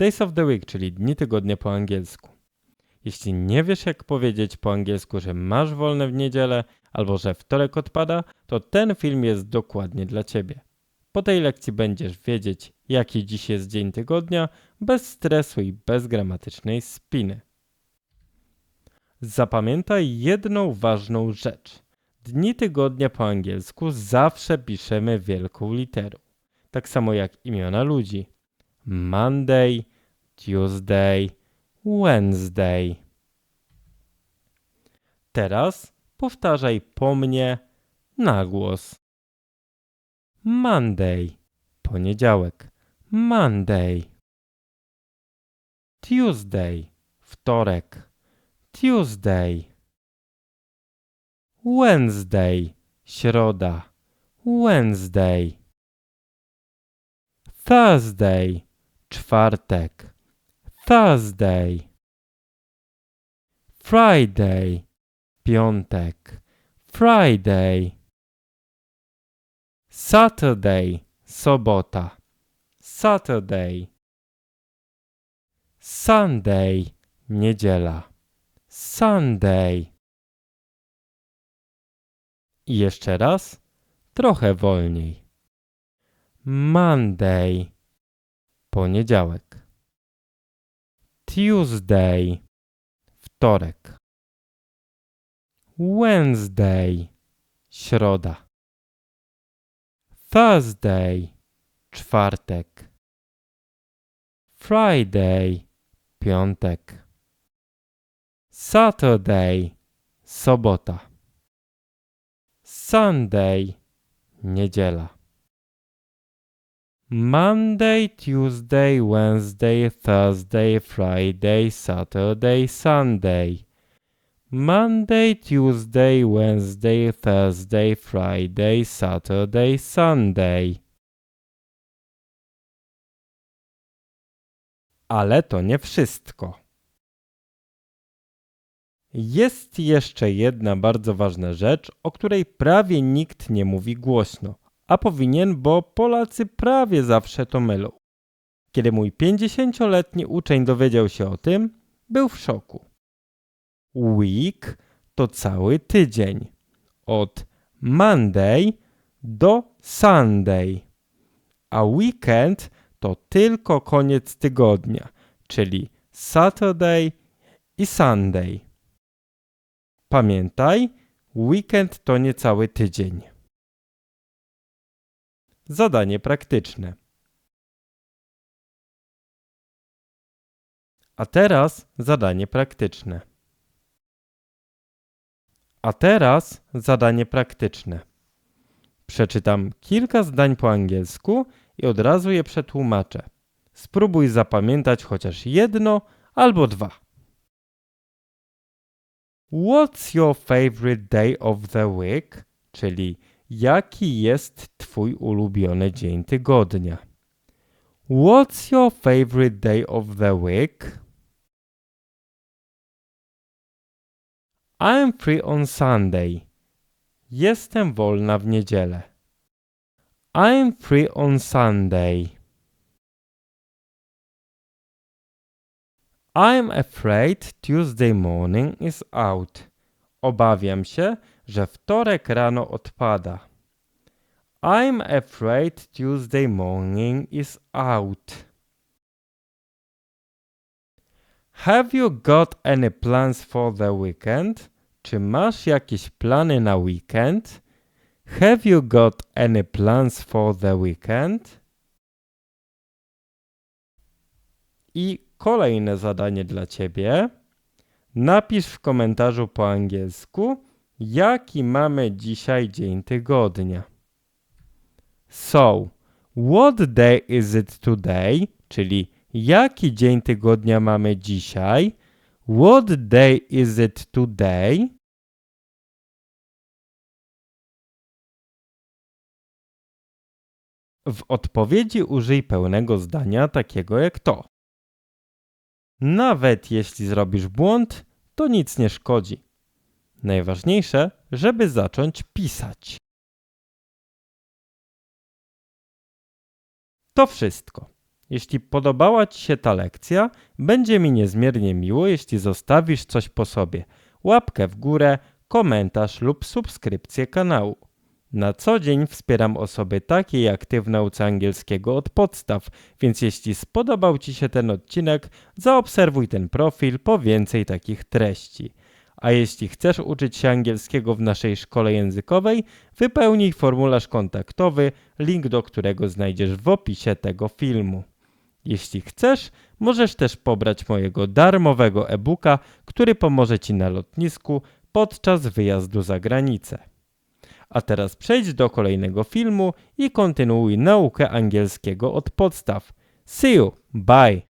Days of the week, czyli dni tygodnia po angielsku. Jeśli nie wiesz jak powiedzieć po angielsku, że masz wolne w niedzielę albo że wtorek odpada, to ten film jest dokładnie dla ciebie. Po tej lekcji będziesz wiedzieć, jaki dziś jest dzień tygodnia, bez stresu i bez gramatycznej spiny. Zapamiętaj jedną ważną rzecz. Dni tygodnia po angielsku zawsze piszemy wielką literą. Tak samo jak imiona ludzi. Monday, Tuesday, Wednesday. Teraz powtarzaj po mnie na głos. Monday, poniedziałek. Monday. Tuesday, wtorek. Tuesday. Wednesday, środa. Wednesday. Thursday, czwartek. Thursday. Friday, piątek. Friday. Saturday, sobota. Saturday. Sunday, niedziela. Sunday. I jeszcze raz, trochę wolniej. Monday, poniedziałek. Tuesday, wtorek. Wednesday, środa. Thursday, czwartek. Friday, piątek. Saturday, sobota. Sunday, niedziela. Monday, Tuesday, Wednesday, Thursday, Friday, Saturday, Sunday. Monday, Tuesday, Wednesday, Thursday, Friday, Saturday, Sunday. Ale to nie wszystko. Jest jeszcze jedna bardzo ważna rzecz, o której prawie nikt nie mówi głośno, a powinien, bo Polacy prawie zawsze to mylą. Kiedy mój 50-letni uczeń dowiedział się o tym, był w szoku. Week to cały tydzień. Od Monday do Sunday. A weekend to tylko koniec tygodnia, czyli Saturday i Sunday. Pamiętaj, weekend to nie cały tydzień. Zadanie praktyczne. A teraz zadanie praktyczne. A teraz zadanie praktyczne. Przeczytam kilka zdań po angielsku i od razu je przetłumaczę. Spróbuj zapamiętać chociaż jedno albo dwa. What's your favorite day of the week? Czyli jaki jest twój ulubiony dzień tygodnia? What's your favorite day of the week? I'm free on Sunday. Jestem wolna w niedzielę. I'm free on Sunday. I'm afraid Tuesday morning is out. Obawiam się, że wtorek rano odpada. I'm afraid Tuesday morning is out. Have you got any plans for the weekend? Czy masz jakieś plany na weekend? Have you got any plans for the weekend? I kolejne zadanie dla ciebie. Napisz w komentarzu po angielsku, jaki mamy dzisiaj dzień tygodnia. So, what day is it today? Czyli jaki dzień tygodnia mamy dzisiaj? What day is it today? W odpowiedzi użyj pełnego zdania takiego jak to. Nawet jeśli zrobisz błąd, to nic nie szkodzi. Najważniejsze, żeby zacząć pisać. To wszystko. Jeśli podobała Ci się ta lekcja, będzie mi niezmiernie miło, jeśli zostawisz coś po sobie. Łapkę w górę, komentarz lub subskrypcję kanału. Na co dzień wspieram osoby takie jak Ty w nauce angielskiego od podstaw, więc jeśli spodobał Ci się ten odcinek, zaobserwuj ten profil po więcej takich treści. A jeśli chcesz uczyć się angielskiego w naszej szkole językowej, wypełnij formularz kontaktowy, link do którego znajdziesz w opisie tego filmu. Jeśli chcesz, możesz też pobrać mojego darmowego e-booka, który pomoże Ci na lotnisku podczas wyjazdu za granicę. A teraz przejdź do kolejnego filmu i kontynuuj naukę angielskiego od podstaw. See you, bye!